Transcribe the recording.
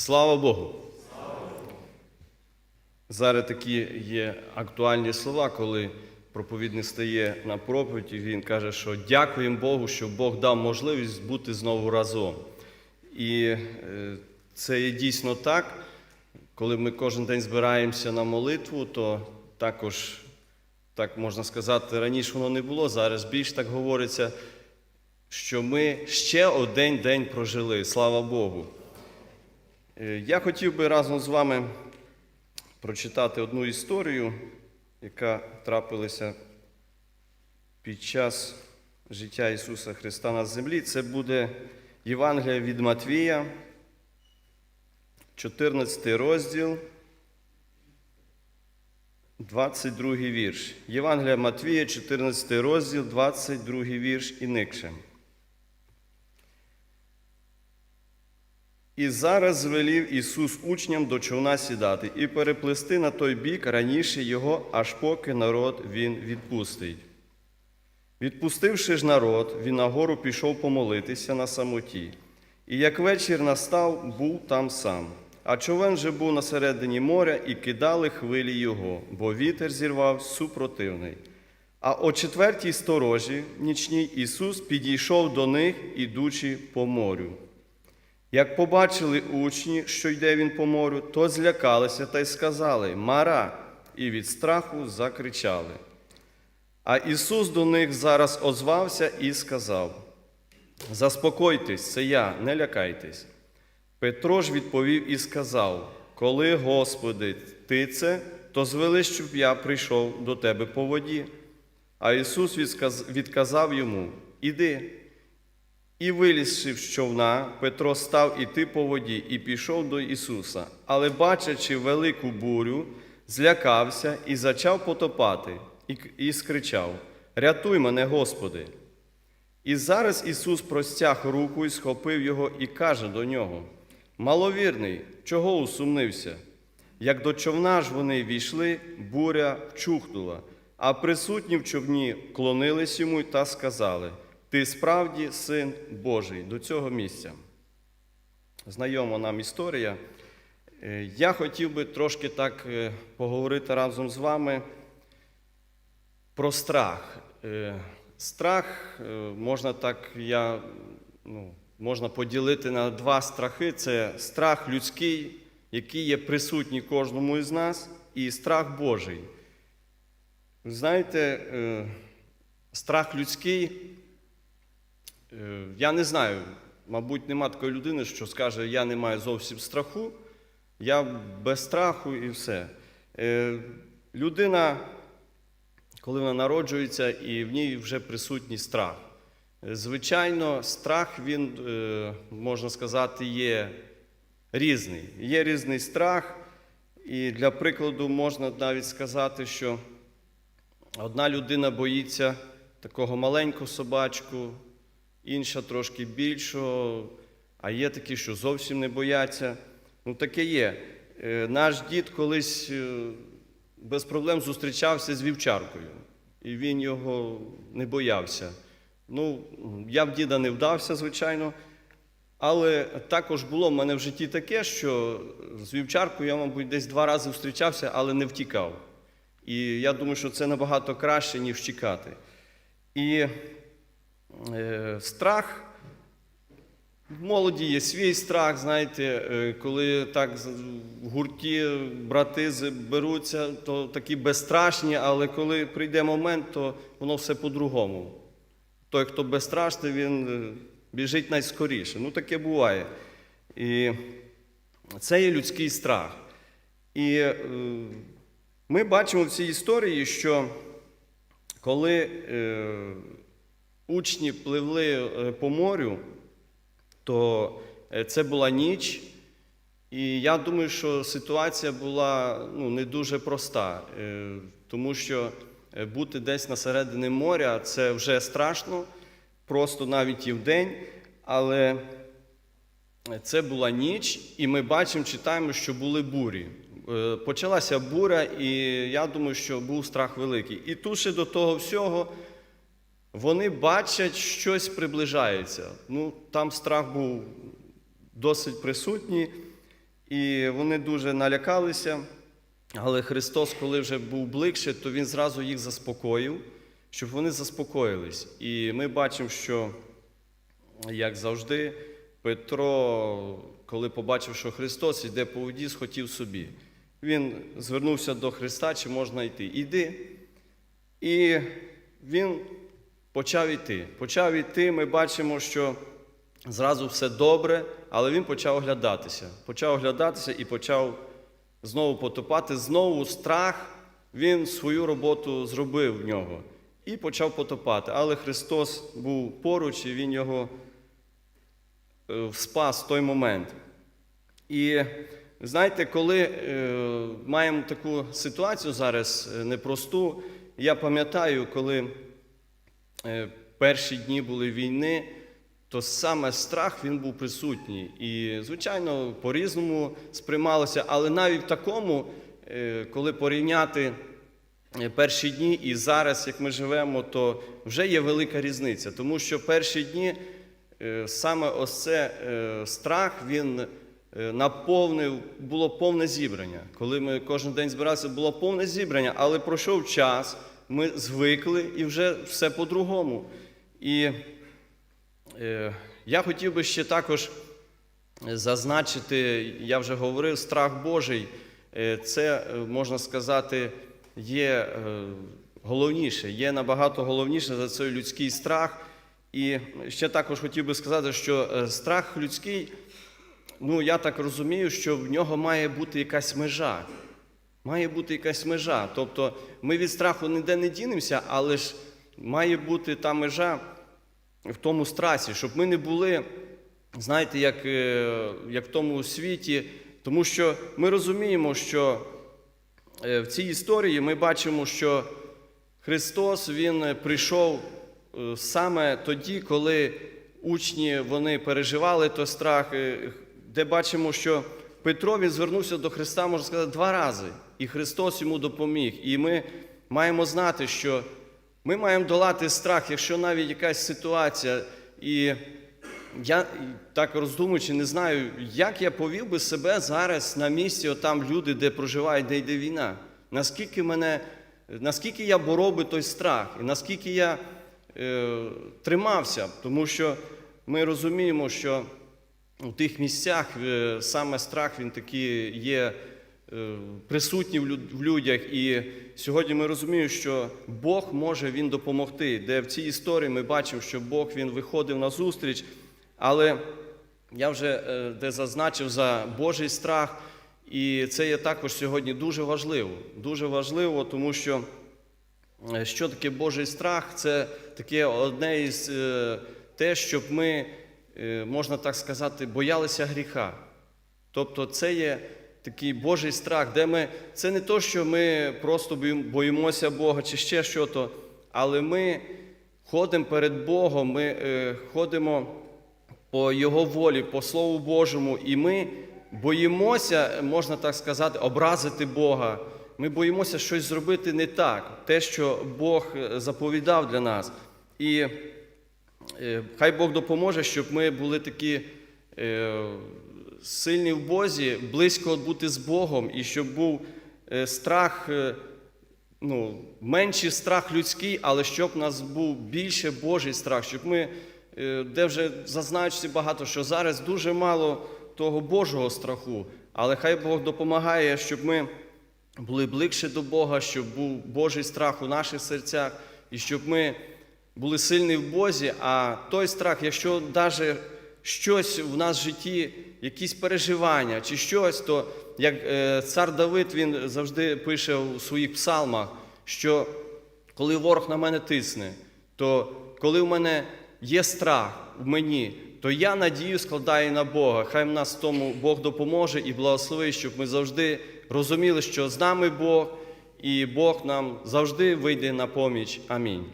Слава Богу! Зараз такі є актуальні слова, коли проповідник стає на проповідь, і він каже, що дякуємо Богу, що Бог дав можливість бути знову разом. І е, це є дійсно так. Коли ми кожен день збираємося на молитву, то також, так можна сказати, раніше воно не було, зараз більш так говориться, що ми ще один день прожили. Слава Богу. Е, Я хотів би разом з вами прочитати одну історію, яка трапилася під час життя Ісуса Христа на землі. Це буде Євангелія від Матвія, 14 розділ, 22 вірш. Євангелія Матвія, 14 розділ, 22 вірш і никше. І зараз звелів Ісус учням до човна сідати і переплисти на той бік раніше його, аж поки народ він відпустить. Відпустивши ж народ, він нагору пішов помолитися на самоті. І як вечір настав, був там сам. А човен же був на середині моря, і кидали хвилі його, бо вітер зірвав супротивний. А о четвертій сторожі нічній Ісус підійшов до них, ідучи по морю. Як побачили учні, що йде він по морю, то злякалися та й сказали Мара, і від страху закричали. А Ісус до них зараз озвався і сказав: Заспокойтесь, це я, не лякайтесь. Петро ж відповів і сказав: Коли, Господи, ти це, то звели, щоб я прийшов до тебе по воді. А Ісус відказав йому: Іди. І вилізши з човна, Петро став іти по воді і пішов до Ісуса, але, бачачи велику бурю, злякався і зачав потопати, і, і скричав: Рятуй мене, Господи! І зараз Ісус простяг руку і схопив його і каже до нього: Маловірний, чого усумнився? Як до човна ж вони війшли, буря вчухнула, а присутні в човні клонились йому та сказали: Ти справді син Божий до цього місця. Знайома нам історія. Е, Я хотів би трошки так е, поговорити разом з вами про страх. Е, Страх можна так, я, ну, можна поділити на два страхи: це страх людський, який є присутній кожному із нас, і страх Божий. Знаєте, страх людський, я не знаю, мабуть, нема такої людини, що скаже, я не маю зовсім страху, я без страху і все. Е, Людина коли вона народжується, і в ній вже присутній страх. Е, Звичайно, страх, він, е, можна сказати, є різний. Є різний страх, і для прикладу можна навіть сказати, що одна людина боїться такого маленького собачку, інша трошки більшого, а є такі, що зовсім не бояться. Ну, таке є. Е, Наш дід колись е, без проблем зустрічався з вівчаркою, і він його не боявся. Ну, я в діда не вдався, звичайно. Але також було в мене в житті таке, що з вівчаркою я, мабуть, десь два рази зустрічався, але не втікав. І я думаю, що це набагато краще, ніж втікати. І е, страх в молоді є свій страх, знаєте, е, коли так в гурті брати беруться, то такі безстрашні, але коли прийде момент, то воно все по-другому. Той, хто безстрашний, він е, біжить найскоріше. Ну, таке буває. І це є людський страх. І е, ми бачимо в цій історії, що коли учні пливли е, по морю, то е, це була ніч, і я думаю, що ситуація була ну, не дуже проста, е, тому що бути десь на середині моря це вже страшно, просто навіть і вдень, але це була ніч, і ми бачимо, читаємо, що були бурі. Почалася буря, і я думаю, що був страх великий. І тут ще до того всього вони бачать, щось приближається. Ну, там страх був досить присутній. і вони дуже налякалися. Але Христос, коли вже був ближче, то Він зразу їх заспокоїв, щоб вони заспокоїлись. І ми бачимо, що, як завжди, Петро, коли побачив, що Христос йде по воді, схотів собі. Він звернувся до Христа, чи можна йти. Іди. І він почав йти. Почав йти, ми бачимо, що зразу все добре, але він почав оглядатися. Почав оглядатися і почав знову потопати. Знову страх, він свою роботу зробив в нього і почав потопати. Але Христос був поруч, і Він його е, спас в той момент. І знаєте, коли е, маємо таку ситуацію зараз е, непросту, я пам'ятаю, коли перші дні були війни, то саме страх він був присутній. І, звичайно, по-різному сприймалося, але навіть в такому, е, коли порівняти е, перші дні і зараз, як ми живемо, то вже є велика різниця. Тому що перші дні е, саме ось це е, страх, він е, наповнив, було повне зібрання. Коли ми кожен день збиралися, було повне зібрання, але пройшов час, ми звикли і вже все по-другому. І Е, Я хотів би ще також зазначити, я вже говорив, страх Божий, е, це, е, можна сказати, є е, головніше, є набагато головніше за цей людський страх. І ще також хотів би сказати, що е, страх людський, ну я так розумію, що в нього має бути якась межа. Має бути якась межа. Тобто ми від страху ніде не дінемося, але ж має бути та межа в тому страсі, щоб ми не були, знаєте, як, е, як в тому світі, тому що ми розуміємо, що е, в цій історії ми бачимо, що Христос Він прийшов е, саме тоді, коли учні вони переживали той страх, де бачимо, що Петро він звернувся до Христа, можна сказати, два рази, і Христос йому допоміг. І ми маємо знати, що ми маємо долати страх, якщо навіть якась ситуація, і я так роздумуючи, не знаю, як я повів би себе зараз на місці, отам люди, де проживають, де йде війна. Наскільки мене, наскільки я боров би той страх, і наскільки я е, тримався, тому що ми розуміємо, що у тих місцях е, саме страх він такий є е, присутній в людях. І сьогодні ми розуміємо, що Бог може він допомогти. Де в цій історії ми бачимо, що Бог він виходив на зустріч, але я вже е, де зазначив за Божий страх, і це є також сьогодні дуже важливо. Дуже важливо, тому що що таке Божий страх? Це таке одне із те, щоб ми, можна так сказати, боялися гріха. Тобто це є такий Божий страх, де ми. Це не то, що ми просто боїмося Бога чи ще щось, але ми ходимо перед Богом, ми е, ходимо по Його волі, по Слову Божому, і ми боїмося, можна так сказати, образити Бога. Ми боїмося щось зробити не так, те, що Бог е, заповідав для нас. І е, хай Бог допоможе, щоб ми були такі е, сильні в Бозі, близько бути з Богом, і щоб був е, страх, е, ну, менший страх людський, але щоб у нас був більше Божий страх, щоб ми, е, де вже зазначиться багато, що зараз дуже мало того Божого страху, але хай Бог допомагає, щоб ми були ближче до Бога, щоб був Божий страх у наших серцях, і щоб ми були сильні в Бозі, а той страх, якщо навіть щось в нас в житті, якісь переживання чи щось, то як е, цар Давид він завжди пише у своїх псалмах, що коли ворог на мене тисне, то коли в мене є страх в мені, то я надію складаю на Бога. Хай в нас тому Бог допоможе і благословить, щоб ми завжди розуміли, що з нами Бог, і Бог нам завжди вийде на поміч. Амінь.